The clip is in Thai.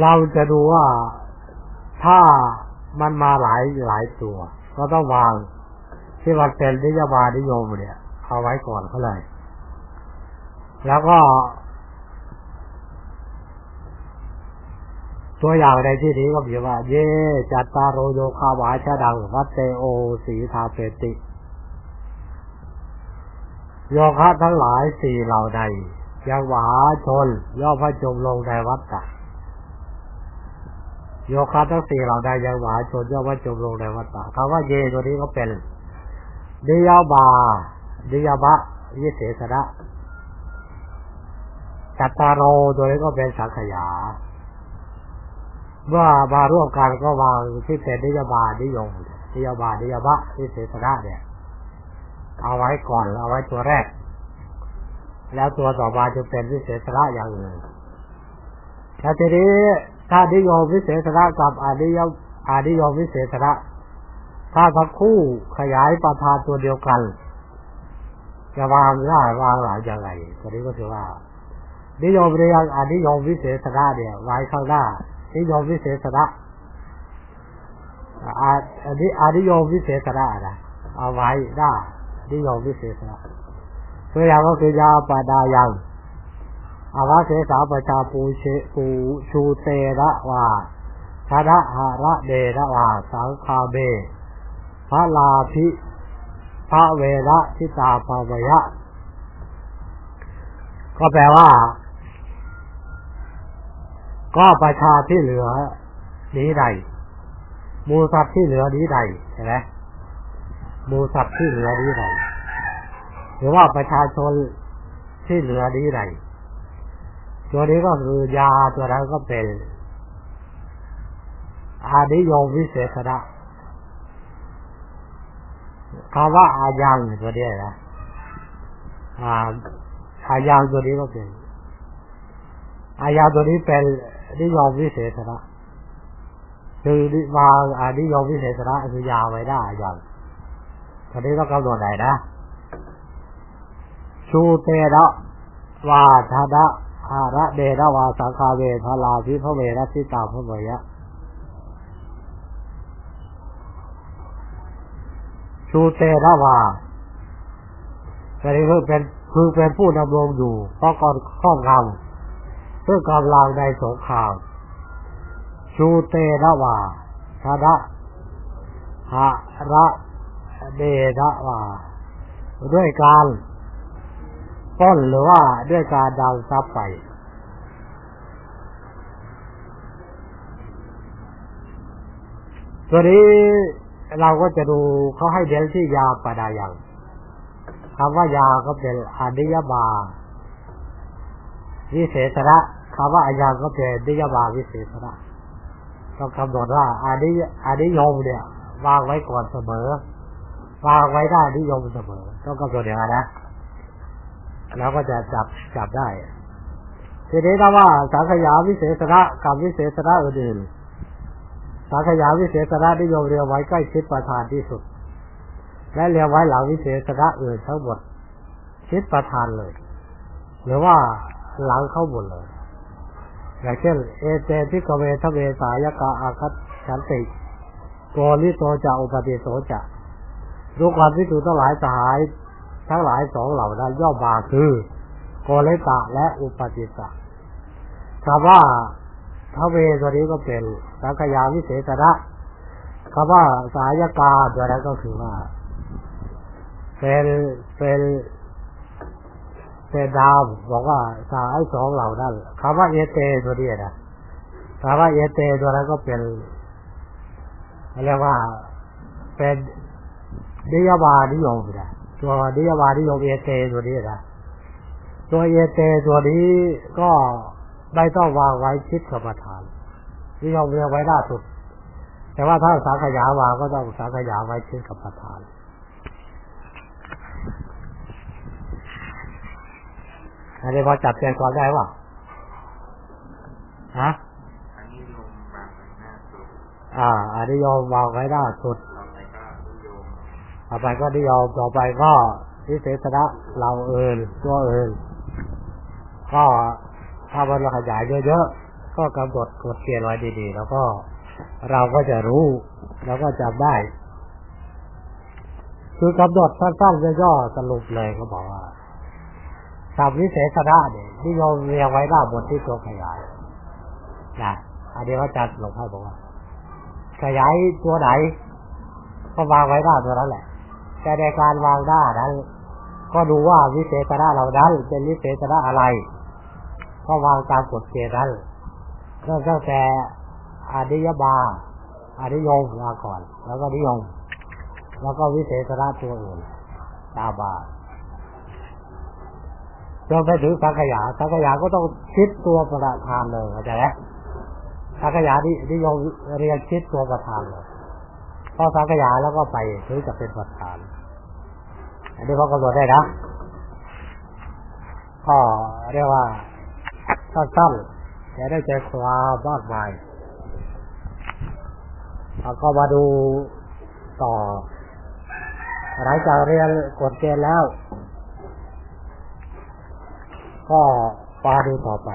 เราจะดูว่าถ้ามันมาหลายหลายตัวก็ต้องวาง ที่มันเป็นนิยบานิยมเนี่ยเอาไว้ก่อนเขาเลย แล้วก็ ตัวอย่างในที่นี้ก็มีว่า เยจัตตาโรโยคาวาชาดังวัตเตโอสีทาเปติ โยคะทั้งหลายสี่เหล่าใดยังมหาชนย่อพระจมลงในวัฏฏะ โยคะทั้งสี่เหล่าใดยังมหาชนย่อมพระจมลงในวัฏฏะคำว่าเยตัวนี้ก็เป็นดิยาบาดิยาบะยิเสสระจัตตาโรตัวนี้ก็เป็นสังขยา เมื่อมาร่วมกันก็วางที่เป็นนิยาบานิยมนิยาบานิยาบะที่เสสระเนี่ย เอาไว้ก่อนเอาไว้ตัวแรก แล้วตัวต่อมาจะเป็นวิเศษระอย่างอื่นแล้วทีนี้ ถ้านิยมวิเศษระกับอานิยมอานิยมวิเศษระถ้าทั้งคู่ขยายประธานตัวเดียวกัน จะวางได้วางหลังอย่างไรตัวนี้ก็ถือว่า นิยมเรียงอานิยมวิเศษระเนี่ย ไว้ข้างหน้า นิยมวิเศษระอาอันนี้อานิยมวิเศษระนะเอาไว้ได้นิยมวิเศษระตัวอย่างก็คือยาปาดายัง อาวาเสสาปชาปูเชปูชูเตระวาชาระหาระเดระวาสังคาเบพระลาภิพระเวระทิตาภาวยะ ก็แปลว่า ก็ประชาที่เหลือนี้ใดมูสัตว์ที่เหลือนี้ใดใช่ไหมมูสัตว์ที่เหลือนี้ใดหรือว่าประชาชนที่เหลือนี้ใด ตัวนี้ก็คือยาตัวนั้นก็เป็นอานิยมวิเศษณะคำว่าอายังตัวนี้นะอาอายังตัวนี้ก็เป็นอายังตัวนี้เป็นนิยมวิเศษณะคือวางอานิยมวิเศษณะคือยาไว้ได้อย่างตัวนี้ต้องกำหนดไหนนะ ชูเตระวาทาะ อาระเดระวาสังคาเวทลาพิพเวรัติตาพระเวยะชูเตระวาแต่นี้คือเป็นคือเป็นผู้ดำรงอยู่เพราะก่อนข้องงำเพื่อกำลังในสงครามชูเตระวาทาระหะระเดระวาด้วยการ ต้นหรือว่าด้วยการดาวซับไป ตัวนี้เราก็จะดูเขาให้เดนที่ยาปดายังคำว่ายาก็เป็นอาดิยบาวิเศษระคำว่าอายังก็เป็นดิยบาวิเศษระต้องกำหนดว่าอาดิอาดิยมเนี่ย วางไว้ก่อนเสมอ วางไว้ได้นิยมเสมอ ต้องกำหนดอย่างนั้นนะ เราก็จะจับจับได้ ทีนี้ถ้าว่าสังขยาวิเศษระกับวิเศษระอื่นสังขยาวิเศษระนิยมเรียงไว้ใกล้ชิดประธานที่สุด และเรียงไว้หลังวิเศษระอื่นทั้งหมดชิดประธานเลย หรือว่าหลังเข้าหมดเลยอย่างเช่นเอเจพิกเวทเวสายกาอาคัตฉันติโกลิโตจะอุปติโสจะรู้ความที่ถูกทั้งหลายสหาย ทั้งหลายสองเหล่านั้นย่อบาคือโกเลตะและอุปติสะคำว่าทเวตัวนี้ก็เป็นสังขยาวิเศษระคำว่าสายกาตัวนั้นก็คือว่าเป็นเป็นเป็นดาวบอกว่าสายสองเหล่านั้นคำว่าเอเตตัวนี้นะคำว่าเอเตตัวนั้นก็เป็นเรียกว่าเป็นนิยบานิยมนะ ตัวนิยบานิยมเอเตตัวนี้นะตัวเอเตตัวนี้ก็ไม่ต้องวางไว้ชิดกับประธานนิยมเรียงไว้ล่าสุด แต่ว่าถ้าสังขยาวางก็ต้องสังขยาไว้ชิดกับประธานอันนี้พอจับใจความได้ว่าฮะอันนี้วางไว้หน้าสุด อ่าอันนี้ยอมวางไว้ล่าสุดต่อไปก็นิยม ต่อไปก็นิยมต่อไปก็วิเศษณะเราเอินตัวเอินก็ถ้ามันขยายเยอะก็กำหนดกฎเกณฑ์ไว้ดีๆ แล้วก็เราก็จะรู้ แล้วก็จำได้ คือกำหนดสั้นๆย่อๆสรุปเลยเขาบอกว่าคำวิเศษณะเนี่ยนิยมเรียงไว้หน้าบทที่ตัวขยายนะอันนี้ว่าอาจารย์หลวงพ่อบอกว่า ขยายตัวไหนก็วางไว้หน้าตัวนั้นแหละ แต่ในการวางหน้านั้น ก็ดูว่าวิเศษณะเรานั้นเป็นวิเศษณะอะไรก็วางตามกฎเกณฑ์นั้นเริ่มตั้งแต่อานิยบาอานิยมาก่อน แล้วก็นิยมแล้วก็วิเศษณะตัวอื่นตามมาจนไปถึงสังขยา สังขยาก็ต้องคิดตัวประธานเลยเข้าใจไหมสังขยาที่นิยมเรียนคิดตัวประธานเลย พอสังขยาแล้วก็ไปถึงจะเป็นประธาน อันนี้พอกำหนดได้นะก็เรียกว่าสั้นๆจะได้ใจความมากมายแล้วก็มาดูต่อหลังจากเรียนกฎเกณฑ์แล้ว ก็มาดูต่อไป